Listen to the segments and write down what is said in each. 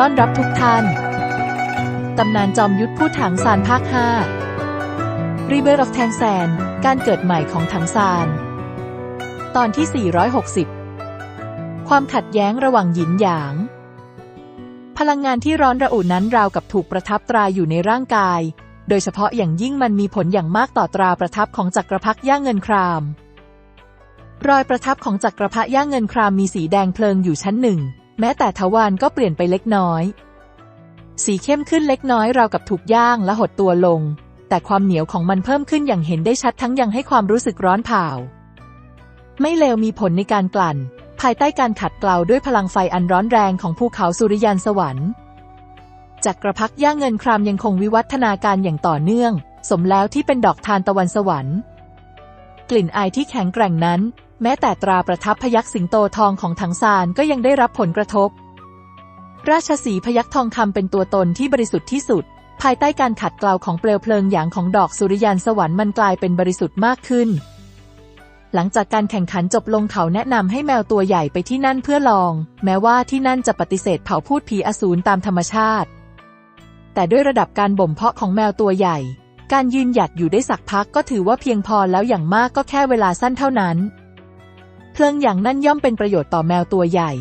ต้อนรับทุกท่าน ตำนานจอมยุทธพูดถังซานภาค 5 Rebirth of Tang San การเกิดใหม่ของถังซาน ตอนที่ 460 ความขัดแย้งระหว่างหยินหยาง พลังงานที่ร้อนระอุนั้นราวกับถูกประทับตราอยู่ในร่างกาย โดยเฉพาะอย่างยิ่งมันมีผลอย่างมากต่อตราประทับของจักรพรรดิย่าเงินคราม รอยประทับของจักรพรรดิย่าเงินครามมีสีแดงเพลิงอยู่ชั้นหนึ่ง แม้แต่ทวารก็เปลี่ยนไปเล็กน้อย สีเข้มขึ้นเล็กน้อยราวกับถูกย่างและหดตัวลง แต่ความเหนียวของมันเพิ่มขึ้นอย่างเห็นได้ชัดทั้งยังให้ความรู้สึกร้อนเผาไม่เลวมีผลในการกลั่น ภายใต้การขัดเกลาด้วยพลังไฟอันร้อนแรงของภูเขาสุริยันสวรรค์จักรพรรดิย่าเงินครามยังคงวิวัฒนาการอย่างต่อเนื่อง สมแล้วที่เป็นดอกทานตะวันสวรรค์ กลิ่นอายที่แข็งแกร่งนั้น แม้แต่ตราประทับพยักสิงโตทองของถังซานก็ยังได้รับผลกระทบ ราชสีพยักทองคำเป็นตัวตนที่บริสุทธิ์ที่สุด ภายใต้การขัดเกลาของเปลวเพลิงหยางของดอกสุริยันสวรรค์มันกลายเป็นบริสุทธิ์มากขึ้น หลังจากการแข่งขันจบลงเขาแนะนำให้แมวตัวใหญ่ไปที่นั่นเพื่อลอง แม้ว่าที่นั่นจะปฏิเสธเผาพูดผีอสูรตามธรรมชาติ แต่ด้วยระดับการบ่มเพาะของแมวตัวใหญ่ การยืนหยัดอยู่ได้สักพักก็ถือว่าเพียงพอแล้วอย่างมากก็แค่เวลาสั้นเท่านั้น เพลิงอย่างนั่นย่อมเป็นประโยชน์ต่อแมวตัวใหญ่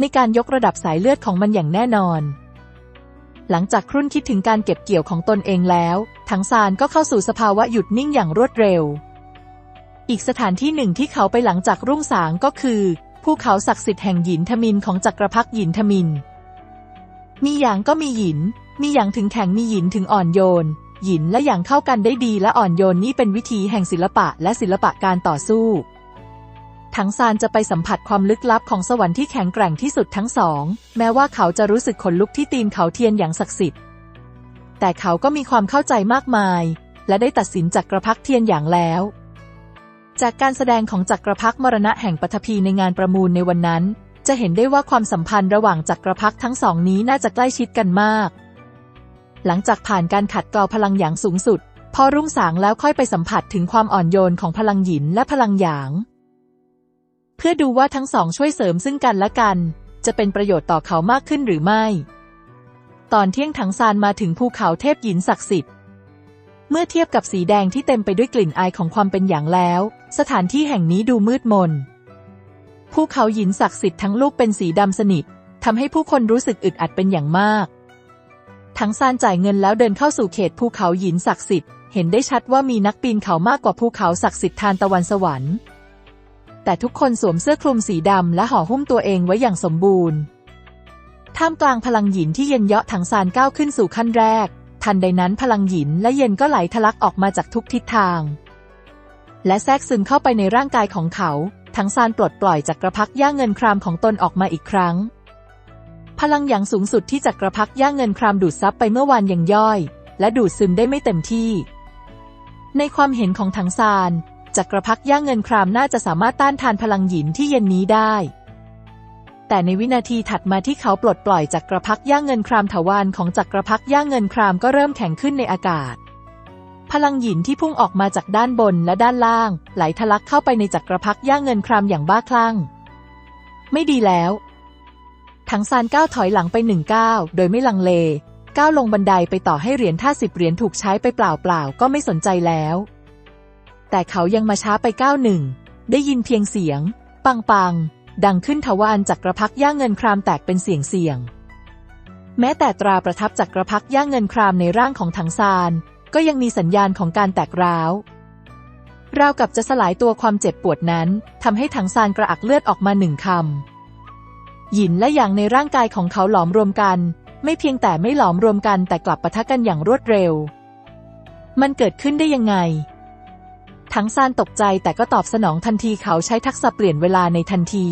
ในการยกระดับสายเลือดของมันอย่างแน่นอน หลังจากครุ่นคิดถึงการเก็บเกี่ยวของตนเองแล้วถังซานก็เข้าสู่สภาวะหยุดนิ่งอย่างรวดเร็ว อีกสถานที่หนึ่งที่เขาไปหลังจากรุ่งสางก็คือภูเขาศักดิ์สิทธิ์แห่งหยินทมินของจักรพรรดิหยินทมิน มีอย่างก็มีหยิน มีอย่างถึงแข็งมีหยินถึงอ่อนโยน หยินและอย่างเข้ากันได้ดีและอ่อนโยนนี่เป็นวิธีแห่งศิลปะและศิลปะการต่อสู้ ถังซานจะไปสัมผัสความลึกลับของสวรรค์ที่แข็งแกร่งที่สุดทั้งสอง แม้ว่าเขาจะรู้สึกขนลุกที่ตีนเขาเทียนอย่างศักดิ์สิทธิ์ แต่เขาก็มีความเข้าใจมากมาย และได้ตัดสินจักรพรรดิเทียนอย่างแล้ว จากการแสดงของจักรพรรดิมรณะแห่งปฐพีในงานประมูลในวันนั้น จะเห็นได้ว่าความสัมพันธ์ระหว่างจักรพรรดิทั้งสองนี้น่าจะใกล้ชิดกันมาก หลังจากผ่านการขัดเกลาพลังหยางสูงสุด พอรุ่งสางแล้วค่อยไปสัมผัสถึงความอ่อนโยนของพลังหยินและพลังหยาง เพื่อดูว่าทั้งสองช่วยเสริมซึ่งกันและกัน จะเป็นประโยชน์ต่อเขามากขึ้นหรือไม่ ตอนเที่ยงถังซานมาถึงภูเขาเทพหยินศักดิ์สิทธิ์ เมื่อเทียบกับสีแดงที่เต็มไปด้วยกลิ่นอายของความเป็นอย่างแล้ว สถานที่แห่งนี้ดูมืดมน ภูเขาหยินศักดิ์สิทธิ์ทั้งลูกเป็นสีดำสนิททำให้ผู้คนรู้สึกอึดอัดเป็นอย่างมาก ทั้งซานจ่ายเงินแล้วเดินเข้าสู่เขตภูเขาหยินศักดิ์สิทธิ์ เห็นได้ชัดว่ามีนักปีนเขามากกว่าภูเขาศักดิ์สิทธิ์ทานตะวันสวรรค์ แต่ทุกคนสวมเสื้อคลุมสีดำและห่อหุ้มตัวเองไว้อย่างสมบูรณ์ ท่ามกลางพลังหยินที่เย็นเยาะถังซานก้าวขึ้นสู่ขั้นแรก ทันใดนั้นพลังหยินและเย็นก็ไหลทะลักออกมาจากทุกทิศทาง และแทรกซึมเข้าไปในร่างกายของเขาถังซานปลดปล่อยจักรพรรดิย่าเงินครามของตนออกมาอีกครั้ง พลังอย่างสูงสุดที่จักรพรรดิย่าเงินครามดูดซับไปเมื่อวานยังย่อย และดูดซึมได้ไม่เต็มที่ ในความเห็นของถังซาน จักรพรรดิย่าเงินครามน่าจะสามารถต้านทานพลังหยินที่เย็นนี้ได้ แต่ในวินาทีถัดมาที่เขาปลดปล่อยจักรพรรดิย่าเงินครามถาวรของจักรพรรดิย่าเงินครามก็เริ่มแข็งขึ้นในอากาศ พลังหยินที่พุ่งออกมาจากด้านบนและด้านล่าง ไหลทะลักเข้าไปในจักรพรรดิย่าเงินครามอย่างบ้าคลั่ง ไม่ดีแล้วถังซานก้าวถอยหลังไปหนึ่งก้าวโดยไม่ลังเลก้าวลงบันไดไปต่อให้เหรียญท่าสิบเหรียญถูกใช้ไปเปล่าๆก็ไม่สนใจแล้ว แต่เขายังมาช้าไปก้าวหนึ่ง ได้ยินเพียงเสียง ปังปัง ดังขึ้นทวารจักรพรรดิย่าเงินครามแตกเป็นเสียงเสียง แม้แต่ตราประทับจักรพรรดิย่าเงินครามในร่างของถังซาน ก็ยังมีสัญญาณของการแตกร้าวราวกับจะสลายตัวความเจ็บปวดนั้นทำให้ถังซานกระอักเลือดออกมาหนึ่งคำหยินและหยางในร่างกายของเขาหลอมรวมกัน ไม่เพียงแต่ไม่หลอมรวมกันแต่กลับปะทะกันอย่างรวดเร็ว มันเกิดขึ้นได้ยังไง ถังซานตกใจแต่ก็ตอบสนองทันทีเขาใช้ทักษะเปลี่ยนเวลาในทันที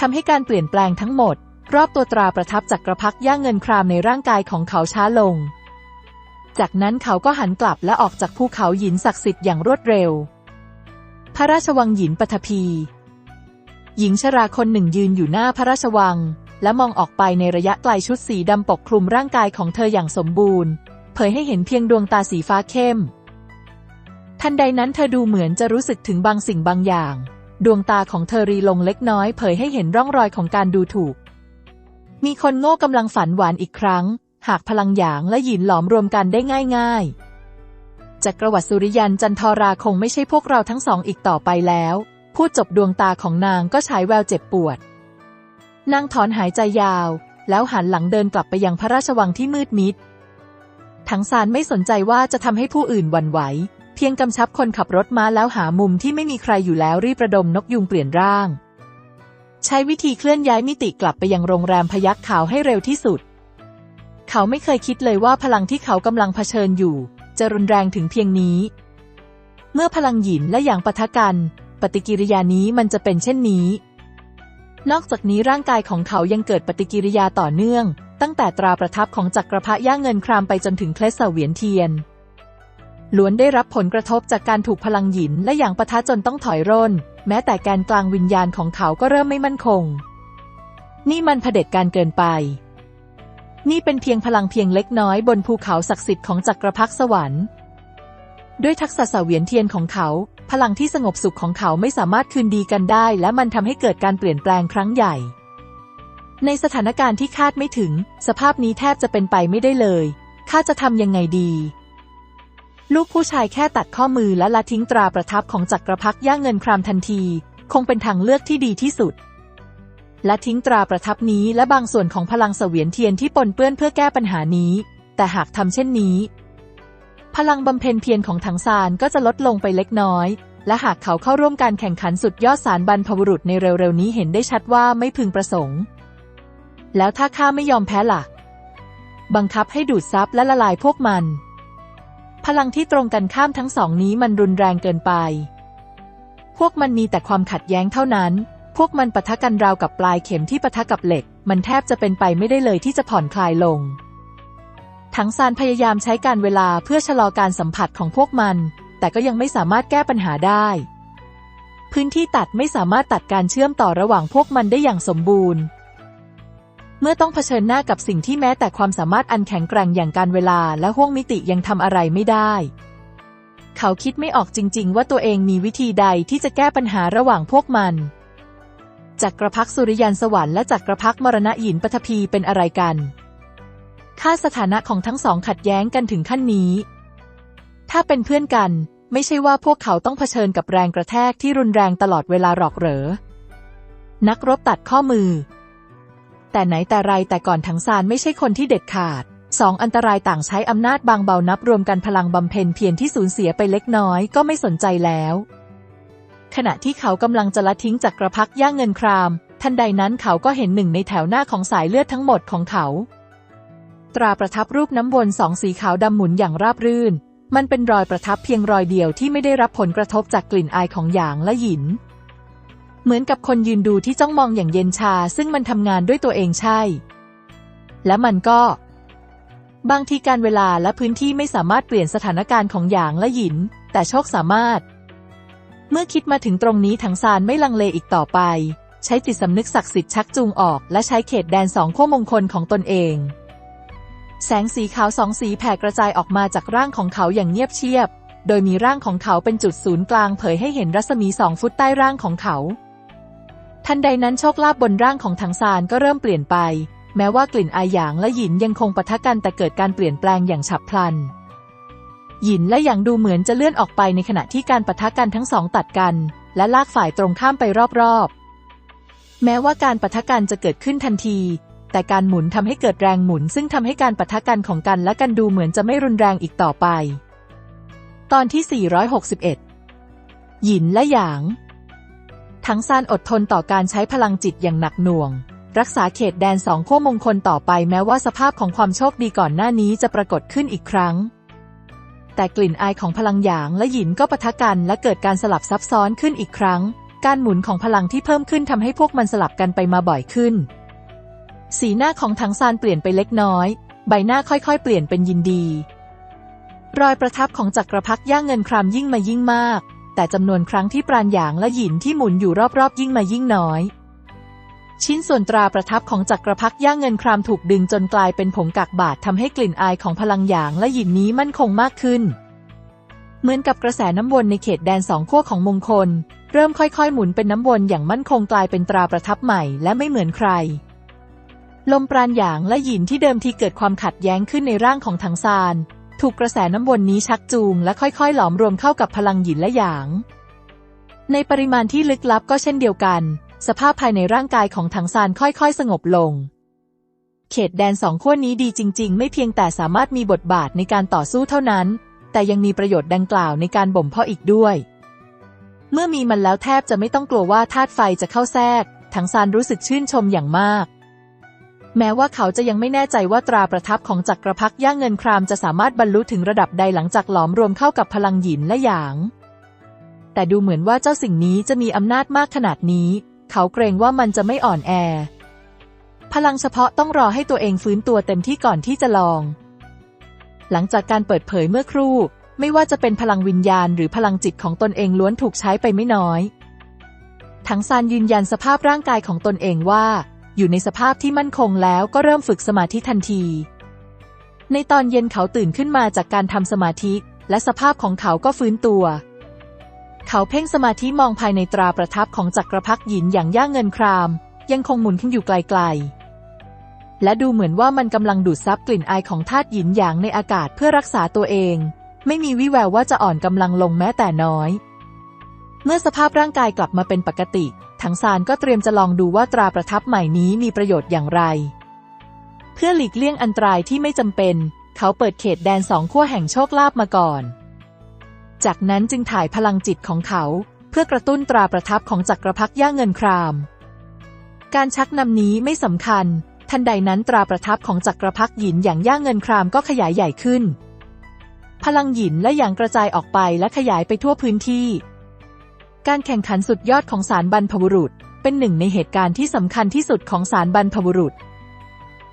ทำให้การเปลี่ยนแปลงทั้งหมด รอบตัวตราประทับจักรพรรดิย่างเงินครามในร่างกายของเขาช้าลง จากนั้นเขาก็หันกลับและออกจากภูเขาหยินศักดิ์สิทธิ์อย่างรวดเร็ว พระราชวังหยินปฐพี หญิงชราคนหนึ่งยืนอยู่หน้าพระราชวัง และมองออกไปในระยะไกลชุดสีดำปกคลุมร่างกายของเธออย่างสมบูรณ์ เผยให้เห็นเพียงดวงตาสีฟ้าเข้ม ทันใดนั้นเธอดูเหมือนจะรู้สึกถึงบางสิ่งบางอย่าง ดวงตาของเธอรีลงเล็กน้อยเผยให้เห็นร่องรอยของการดูถูก มีคนโง่กำลังฝันหวานอีกครั้ง หากพลังหยางและหยินหลอมรวมกันได้ง่าย ๆจักรวรรดิสุริยันจันทราคงไม่ใช่พวกเราทั้งสองอีกต่อไปแล้ว พูดจบดวงตาของนางก็ฉายแววเจ็บปวด นางถอนหายใจยาว แล้วหันหลังเดินกลับไปยังพระราชวังที่มืดมิดถังซานไม่สนใจว่าจะทำให้ผู้อื่นหวั่นไหว เพียงกำชับคนขับรถม้าแล้วหามุมที่ไม่มีใครอยู่แล้วรีบระดมนกยุงเปลี่ยนร่าง ใช้วิธีเคลื่อนย้ายมิติกลับไปยังโรงแรมพยักขาวให้เร็วที่สุด เขาไม่เคยคิดเลยว่าพลังที่เขากำลังเผชิญอยู่ จะรุนแรงถึงเพียงนี้ เมื่อพลังหยินและหยางปะทะกัน ปฏิกิริยานี้มันจะเป็นเช่นนี้ นอกจากนี้ร่างกายของเขายังเกิดปฏิกิริยาต่อเนื่อง ตั้งแต่ตราประทับของจักรพรรดิย่าเงินครามไปจนถึงเคลสเสวียนเทียน ล้วนได้รับผลกระทบจากการถูกพลังหยินและหยางปะทะจนต้องถอยร่น แม้แต่แกนกลางวิญญาณของเขาก็เริ่มไม่มั่นคง นี่มันเผด็จการเกินไป นี่เป็นเพียงพลังเพียงเล็กน้อยบนภูเขาศักดิ์สิทธิ์ของจักรพรรดิสวรรค์ ด้วยทักษะเสวียนเทียนของเขา พลังที่สงบสุขของเขาไม่สามารถคืนดีกันได้ และมันทำให้เกิดการเปลี่ยนแปลงครั้งใหญ่ ในสถานการณ์ที่คาดไม่ถึง สภาพนี้แทบจะเป็นไปไม่ได้เลยข้าจะทำยังไงดี ลูกผู้ชายแค่ตัดข้อมือและละทิ้งตราประทับของจักรพรรดิย่าเงินครามทันที คงเป็นทางเลือกที่ดีที่สุด และทิ้งตราประทับนี้และบางส่วนของพลังเสวียนเทียนที่ปนเปื้อนเพื่อแก้ปัญหานี้ แต่หากทำเช่นนี้ พลังบำเพ็ญเพียรของถังซานก็จะลดลงไปเล็กน้อย และหากเขาเข้าร่วมการแข่งขันสุดยอดสารบรรพบุรุษในเร็วๆนี้เห็นได้ชัดว่าไม่พึงประสงค์ แล้วถ้าข้าไม่ยอมแพ้ล่ะ บังคับให้ดูดซับและละลายพวกมัน พลังที่ตรงกันข้ามทั้งสองนี้มันรุนแรงเกินไป พวกมันมีแต่ความขัดแย้งเท่านั้น พวกมันปะทะกันราวกับปลายเข็มที่ปะทะกับเหล็ก มันแทบจะเป็นไปไม่ได้เลยที่จะผ่อนคลายลง ถังซานพยายามใช้การเวลาเพื่อชะลอการสัมผัสของพวกมัน แต่ก็ยังไม่สามารถแก้ปัญหาได้ พื้นที่ตัดไม่สามารถตัดการเชื่อมต่อระหว่างพวกมันได้อย่างสมบูรณ์ เมื่อต้องเผชิญหน้ากับสิ่งที่แม้แต่ความสามารถอันแข็งแกร่งอย่างการเวลาและห้วงมิติยังทำอะไรไม่ได้ เขาคิดไม่ออกจริง ๆ ว่าตัวเองมีวิธีใดที่จะแก้ปัญหาระหว่างพวกมันจักรพรรดิสุริยันสวรรค์และจักรพรรดิมรณะหินปฐพีเป็นอะไรกันค่าสถานะของทั้งสองขัดแย้งกันถึงขั้นนี้ ถ้าเป็นเพื่อนกัน ไม่ใช่ว่าพวกเขาต้องเผชิญกับแรงกระแทกที่รุนแรงตลอดเวลาหรอกเหรอ นักรบตัดข้อมือ แต่ไหนแต่ไรแต่ก่อนถังซานไม่ใช่คนที่เด็ดขาดสองอันตรายต่างใช้อำนาจบางเบานับรวมกันพลังบำเพ็ญเพียรที่สูญเสียไปเล็กน้อยก็ไม่สนใจแล้ว ขณะที่เขากำลังจะละทิ้งจักกรพรรดิย่างเงินคราม ทันใดนั้นเขาก็เห็นหนึ่งในแถวหน้าของสายเลือดทั้งหมดของเขา ตราประทับรูปน้ำวนสองสีขาวดำหมุนอย่างราบรื่น มันเป็นรอยประทับเพียงรอยเดียวที่ไม่ได้รับผลกระทบจากกลิ่นอายของหยางและหยิน เหมือนกับคนยืนดูที่จ้องมองอย่างเย็นชา ซึ่งมันทำงานด้วยตัวเองใช่ และมันก็ บางทีการเวลาและพื้นที่ไม่สามารถเปลี่ยนสถานการณ์ของหยางและหยิน แต่โชคสามารถ เมื่อคิดมาถึงตรงนี้ถังซานไม่ลังเลอีกต่อไป ใช้จิตสำนึกศักดิ์สิทธิ์ชักจูงออก และใช้เขตแดนสองขั้วมงคลของตนเองแสงสีขาวสองสีแผ่กระจายออกมาจากร่างของเขาอย่างเงียบเชียบ โดยมีร่างของเขาเป็นจุดศูนย์กลางเผยให้เห็นรัศมีสองฟุตใต้ร่างของเขา ทันใดนั้นโชคลาภบนร่างของถังซานก็เริ่มเปลี่ยนไป แม้ว่ากลิ่นอายหยางและหยินยังคงปะทะกันแต่เกิดการเปลี่ยนแปลงอย่างฉับพลัน หยินและหยางดูเหมือนจะเลื่อนออกไปในขณะที่การปะทะกันทั้งสองตัดกัน และลากฝ่ายตรงข้ามไปรอบๆ แม้ว่าการปะทะกันจะเกิดขึ้นทันที แต่การหมุนทำให้เกิดแรงหมุน ซึ่งทำให้การปะทะกันของกันและกันดูเหมือนจะไม่รุนแรงอีกต่อไป ตอนที่ 461 หยินและหยาง ทั้งซานอดทนต่อการใช้พลังจิตอย่างหนักหน่วง รักษาเขตแดนสองขั้วมงคลต่อไปแม้ว่าสภาพของความโชคดีก่อนหน้านี้จะปรากฏขึ้นอีกครั้ง แต่กลิ่นอายของพลังหยางและหยินก็ปะทะกันและเกิดการสลับซับซ้อนขึ้นอีกครั้ง การหมุนของพลังที่เพิ่มขึ้นทำให้พวกมันสลับกันไปมาบ่อยขึ้น สีหน้าของถังซานเปลี่ยนไปเล็กน้อย ใบหน้าค่อยๆ เปลี่ยนเป็นยินดี รอยประทับของจักรพรรดิย่างเงินครามยิ่งมายิ่งมาก แต่จำนวนครั้งที่ปราณหยางและหยินที่หมุนอยู่รอบๆ ยิ่งมายิ่งน้อย ชิ้นส่วนตราประทับของจักรพรรดิย่างเงินครามถูกดึงจนกลายเป็นผงกากบาททำให้กลิ่นอายของพลังหยางและหยินนี้มั่นคงมากขึ้น เหมือนกับกระแสน้ำวนในเขตแดนสองขั้วของมงคล เริ่มค่อยๆ หมุนเป็นน้ำวนอย่างมั่นคงกลายเป็นตราประทับใหม่และไม่เหมือนใครลมปราณหยางและหยินที่เดิมทีเกิดความขัดแย้งขึ้นในร่างของถังซาน ถูกกระแสน้ำวนนี้ชักจูงและค่อยๆ หลอมรวมเข้ากับพลังหยินและหยาง ในปริมาณที่ลึกลับก็เช่นเดียวกัน สภาพภายในร่างกายของถังซานค่อยๆ สงบลง เขตแดนสองขั้วนี้ดีจริง ๆ ไม่เพียงแต่สามารถมีบทบาทในการต่อสู้เท่านั้น แต่ยังมีประโยชน์ดังกล่าวในการบ่มเพาะอีกด้วย เมื่อมีมันแล้วแทบจะไม่ต้องกลัวว่าธาตุไฟจะเข้าแทรกถังซานรู้สึกชื่นชมอย่างมาก แม้ว่าเขาจะยังไม่แน่ใจว่าตราประทับของจักรพรรดิย่างเงินครามจะสามารถบรรลุถึงระดับใดหลังจากหลอมรวมเข้ากับพลังหยินและหยาง แต่ดูเหมือนว่าเจ้าสิ่งนี้จะมีอำนาจมากขนาดนี้ เขาเกรงว่ามันจะไม่อ่อนแอ พลังเฉพาะต้องรอให้ตัวเองฟื้นตัวเต็มที่ก่อนที่จะลอง หลังจากการเปิดเผยเมื่อครู่ ไม่ว่าจะเป็นพลังวิญญาณหรือพลังจิตของตนเองล้วนถูกใช้ไปไม่น้อยถังซานยืนยันสภาพร่างกายของตนเองว่า อยู่ในสภาพที่มั่นคงแล้วก็เริ่มฝึกสมาธิทันที ในตอนเย็นเขาตื่นขึ้นมาจากการทำสมาธิ และสภาพของเขาก็ฟื้นตัว เขาเพ่งสมาธิมองภายในตราประทับของจักรพรรดิหยินอย่างย่างเงินคราม ยังคงหมุนขึ้นอยู่ไกลๆ และดูเหมือนว่ามันกำลังดูดซับกลิ่นอายของธาตุหยินหยางในอากาศเพื่อรักษาตัวเอง ไม่มีวิแววว่าจะอ่อนกำลังลงแม้แต่น้อย เมื่อสภาพร่างกายกลับมาเป็นปกติ ถังซานก็เตรียมจะลองดูว่าตราประทับใหม่นี้มีประโยชน์อย่างไร เพื่อหลีกเลี่ยงอันตรายที่ไม่จำเป็น เขาเปิดเขตแดนสองขั้วแห่งโชคลาภมาก่อน จากนั้นจึงถ่ายพลังจิตของเขา เพื่อกระตุ้นตราประทับของจักรพรรดิย่าเงินคราม การชักนำนี้ไม่สำคัญ ทันใดนั้นตราประทับของจักรพรรดิหยินอย่างย่าเงินครามก็ขยายใหญ่ขึ้นพลังหยินและหยางกระจายออกไปและขยายไปทั่วพื้นที่ การแข่งขันสุดยอดของสารบรรพบุรุษ เป็นหนึ่งในเหตุการณ์ที่สำคัญที่สุดของสารบรรพบุรุษ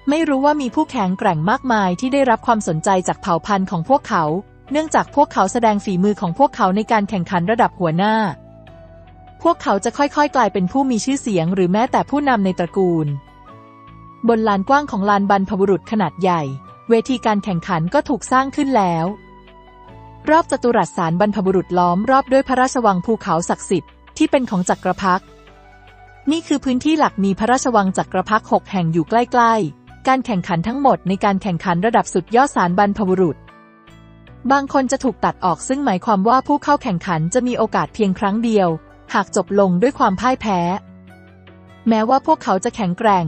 ไม่รู้ว่ามีผู้แข่งแกร่งมากมายที่ได้รับความสนใจจากเผ่าพันธุ์ของพวกเขา เนื่องจากพวกเขาแสดงฝีมือของพวกเขาในการแข่งขันระดับหัวหน้า พวกเขาจะค่อยๆ กลายเป็นผู้มีชื่อเสียง หรือแม้แต่ผู้นำในตระกูล บนลานกว้างของลานบรรพบุรุษขนาดใหญ่ เวทีการแข่งขันก็ถูกสร้างขึ้นแล้ว รอบจัตุรัสสารบรรพบุรุษล้อมรอบด้วยพระราชวังภูเขาศักดิ์สิทธิ์ที่เป็นของจักรพรรดินี่คือพื้นที่หลักมีพระราชวังจักรพรรดิหกแห่งอยู่ใกล้ ๆ การแข่งขันทั้งหมดในการแข่งขันระดับสุดยอดสารบรรพบุรุษ บางคนจะถูกตัดออกซึ่งหมายความว่าผู้เข้าแข่งขันจะมีโอกาสเพียงครั้งเดียว หากจบลงด้วยความพ่ายแพ้ แม้ว่าพวกเขาจะแข็งแกร่ง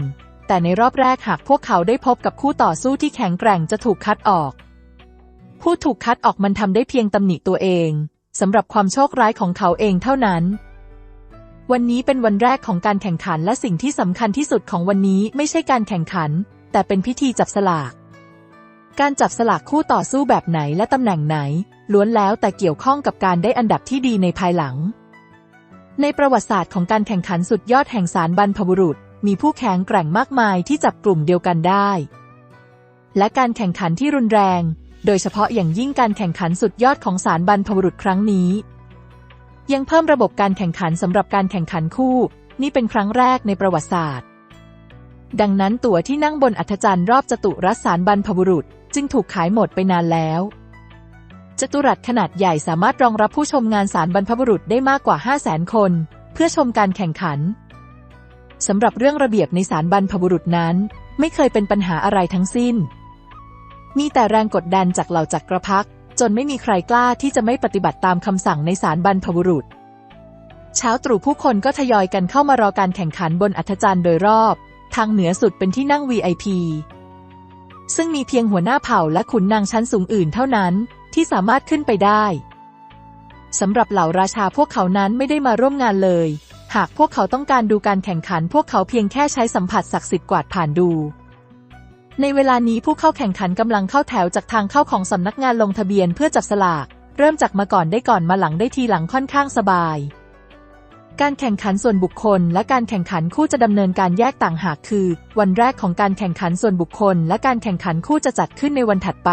แต่ในรอบแรกหากพวกเขาได้พบกับคู่ต่อสู้ที่แข็งแกร่งจะถูกคัดออก ผู้ถูกคัดออกมันทำได้เพียงตำหนิตัวเองสำหรับความโชคร้ายของเขาเองเท่านั้น วันนี้เป็นวันแรกของการแข่งขันและสิ่งที่สำคัญที่สุดของวันนี้ไม่ใช่การแข่งขัน แต่เป็นพิธีจับสลาก การจับสลากคู่ต่อสู้แบบไหนและตำแหน่งไหน ล้วนแล้วแต่เกี่ยวข้องกับการได้อันดับที่ดีในภายหลัง ในประวัติศาสตร์ของการแข่งขันสุดยอดแห่งสารบรรพบุรุษ มีผู้แข่งแกร่งมากมายที่จับกลุ่มเดียวกันได้ และการแข่งขันที่รุนแรง โดยเฉพาะอย่างยิ่งการแข่งขันสุดยอดของสารบรรพบุรุษครั้งนี้ ยังเพิ่มระบบการแข่งขันสำหรับการแข่งขันคู่ นี่เป็นครั้งแรกในประวัติศาสตร์ ดังนั้นตั๋วที่นั่งบนอัธจันทร์รอบจตุรัสสารบรรพบุรุษ จึงถูกขายหมดไปนานแล้วจตุรัสขนาดใหญ่สามารถรองรับผู้ชมงานสารบรรพบุรุษได้มากกว่า 5 0 0 0 0 0 คน เพื่อชมการแข่งขันสำหรับเรื่องระเบียบในสารบรรพบุรุษนั้น ไม่เคยเป็นปัญหาอะไรทั้งสิ้น มีแต่แรงกดดันจากเหล่าจักรพรรดิจนไม่มีใครกล้าที่จะไม่ปฏิบัติตามคำสั่งในสารบรรพบุรุษ เช้าตรู่ผู้คนก็ทยอยกันเข้ามารอการแข่งขันบนอัธจันทร์โดยรอบ ทางเหนือสุดเป็นที่นั่ง VIP ซึ่งมีเพียงหัวหน้าเผ่าและขุนนางชั้นสูงอื่นเท่านั้นที่สามารถขึ้นไปได้สำหรับเหล่าราชาพวกเขานั้นไม่ได้มาร่วมงานเลย หากพวกเขาต้องการดูการแข่งขัน พวกเขาเพียงแค่ใช้สัมผัสศักดิ์สิทธิ์กวาดผ่านดู ในเวลานี้ผู้เข้าแข่งขันกำลังเข้าแถวจากทางเข้าของสำนักงานลงทะเบียนเพื่อจับสลาก เริ่มจากมาก่อนได้ก่อนมาหลังได้ทีหลังค่อนข้างสบาย การแข่งขันส่วนบุคคล และการแข่งขันคู่จะดำเนินการแยกต่างหากคือ วันแรกของการแข่งขันส่วนบุคคล และการแข่งขันคู่จะจัดขึ้นในวันถัดไป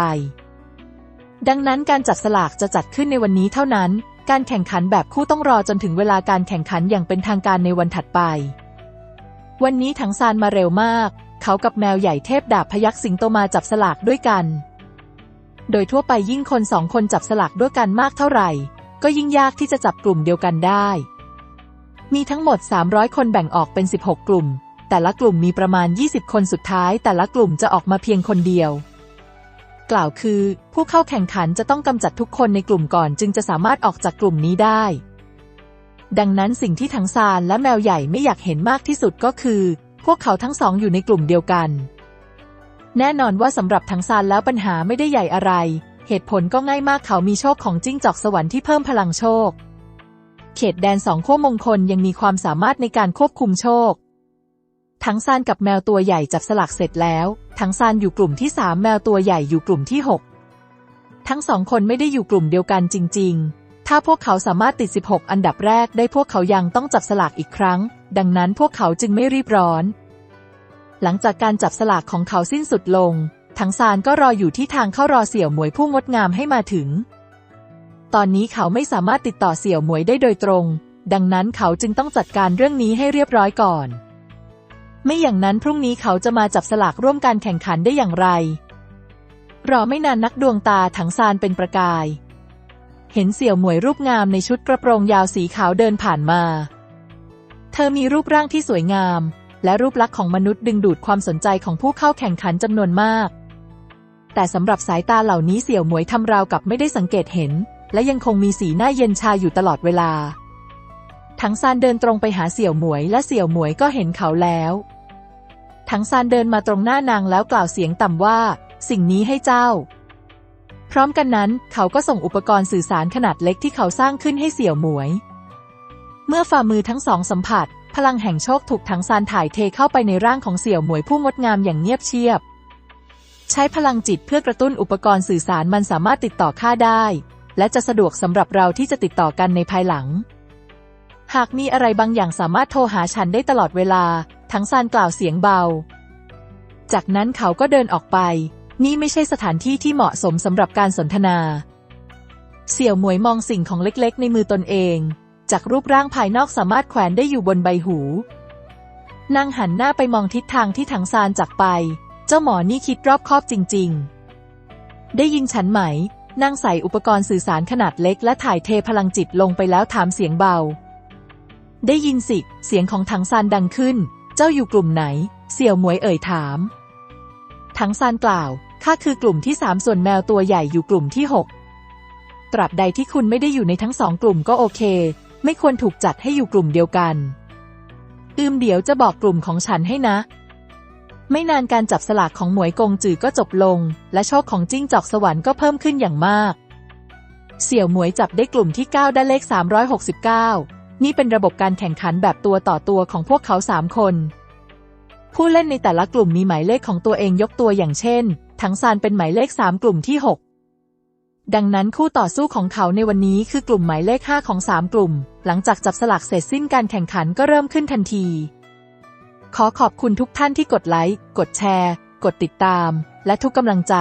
ดังนั้นการจับสลากจะจัดขึ้นในวันนี้เท่านั้น การแข่งขันแบบคู่ต้องรอจนถึงเวลาการแข่งขันอย่างเป็นทางการในวันถัดไป วันนี้ถังซานมาเร็วมาก เขากับแมวใหญ่เทพดาบพยักสิงโตมาจับสลากด้วยกัน โดยทั่วไปยิ่งคนสองคนจับสลากด้วยกันมากเท่าไหร่ ก็ยิ่งยากที่จะจับกลุ่มเดียวกันได้ มีทั้งหมด 300 คนแบ่งออกเป็น 16 กลุ่ม แต่ละกลุ่มมีประมาณ 20 คนสุดท้าย แต่ละกลุ่มจะออกมาเพียงคนเดียว กล่าวคือ ผู้เข้าแข่งขันจะต้องกำจัดทุกคนในกลุ่มก่อน จึงจะสามารถออกจากกลุ่มนี้ได้ดังนั้นสิ่งที่ทั้งซานและแมวใหญ่ไม่อยากเห็นมากที่สุดก็คือ พวกเขาทั้งสองอยู่ในกลุ่มเดียวกัน แน่นอนว่าสำหรับทั้งซานแล้วปัญหาไม่ได้ใหญ่อะไร เหตุผลก็ง่ายมากเขามีโชคของจิ้งจอกสวรรค์ที่เพิ่มพลังโชค เขตแดนสองขั้วมงคลยังมีความสามารถในการควบคุมโชค ทั้งซานกับแมวตัวใหญ่จับสลักเสร็จแล้วทั้งซานอยู่กลุ่มที่สามแมวตัวใหญ่อยู่กลุ่มที่หกทั้งสองคนไม่ได้อยู่กลุ่มเดียวกันจริง ๆ ถ้าพวกเขาสามารถติด 16 อันดับแรกได้พวกเขายังต้องจับสลากอีกครั้ง ดังนั้นพวกเขาจึงไม่รีบร้อน หลังจากการจับสลากของเขาสิ้นสุดลง ทั้งซานก็รออยู่ที่ทางเข้ารอเสี่ยวหมวยผู้งดงามให้มาถึง ตอนนี้เขาไม่สามารถติดต่อเสี่ยวหมวยได้โดยตรง ดังนั้นเขาจึงต้องจัดการเรื่องนี้ให้เรียบร้อยก่อน ไม่อย่างนั้นพรุ่งนี้เขาจะมาจับสลากร่วมการแข่งขันได้อย่างไร รอไม่นานนักดวงตาถังซานเป็นประกาย เห็นเสี่ยวหมวยรูปงามในชุดกระโปรงยาวสีขาวเดินผ่านมา เธอมีรูปร่างที่สวยงาม และรูปลักษณ์ของมนุษย์ดึงดูดความสนใจของผู้เข้าแข่งขันจำนวนมาก แต่สำหรับสายตาเหล่านี้เสี่ยวหมวยทำราวกับไม่ได้สังเกตเห็น และยังคงมีสีหน้าเย็นชาอยู่ตลอดเวลา ทั้งซานเดินตรงไปหาเสี่ยวหมวยและเสี่ยวหมวยก็เห็นเขาแล้ว ทั้งซานเดินมาตรงหน้านางแล้วกล่าวเสียงต่ำว่า สิ่งนี้ให้เจ้า พร้อมกันนั้นเขาก็ส่งอุปกรณ์สื่อสารขนาดเล็กที่เขาสร้างขึ้นให้เสี่ยวหมวย เมื่อฝ่ามือทั้งสองสัมผัส พลังแห่งโชคถูกทั้งซานถ่ายเทเข้าไปในร่างของเสี่ยวหมวยผู้งดงามอย่างเงียบเชียบ ใช้พลังจิตเพื่อกระตุ้นอุปกรณ์สื่อสารมันสามารถติดต่อข้าได้ และจะสะดวกสำหรับเราที่จะติดต่อกันในภายหลัง หากมีอะไรบางอย่างสามารถโทรหาฉันได้ตลอดเวลา ทั้งซานกล่าวเสียงเบา จากนั้นเขาก็เดินออกไป นี่ไม่ใช่สถานที่ที่เหมาะสมสำหรับการสนทนา เสี่ยวหมวยมองสิ่งของเล็กๆ ในมือตนเอง จากรูปร่างภายนอกสามารถแขวนได้อยู่บนใบหูนางหันหน้าไปมองทิศทางที่ถังซานจากไป เจ้าหมอนี่คิดรอบคอบจริง ๆ ได้ยินฉันไหม นางใส่อุปกรณ์สื่อสารขนาดเล็กและถ่ายเทพลังจิตลงไปแล้วถามเสียงเบา ได้ยินสิ เสียงของถังซานดังขึ้น เจ้าอยู่กลุ่มไหน เสี่ยวหมวยเอ่ยถาม ถังซานกล่าว ข้าคือกลุ่มที่สามส่วนแมวตัวใหญ่อยู่กลุ่มที่หกตราบใดที่คุณไม่ได้อยู่ในทั้งสองกลุ่มก็โอเค ไม่ควรถูกจัดให้อยู่กลุ่มเดียวกัน อืมเดี๋ยวจะบอกกลุ่มของฉันให้นะ ไม่นานการจับสลากของหมวยกงจือก็จบลง และโชคของจิ้งจอกสวรรค์ก็เพิ่มขึ้นอย่างมาก เสี่ยวหมวยจับได้กลุ่มที่ 9 ได้เลข 369 นี่เป็นระบบการแข่งขันแบบตัวต่อตัวของพวกเขาสามคนผู้เล่นในแต่ละกลุ่มมีหมายเลขของตัวเองยกตัวอย่างเช่น ถังซานเป็นหมายเลข 3 กลุ่มที่ 6 ดังนั้นคู่ต่อสู้ของเขาในวันนี้คือกลุ่มหมายเลข 5 ของ 3 กลุ่ม หลังจากจับสลากเสร็จสิ้นการแข่งขันก็เริ่มขึ้นทันที ขอขอบคุณทุกท่านที่กดไลค์ กดแชร์ กดติดตาม และทุกกำลังใจ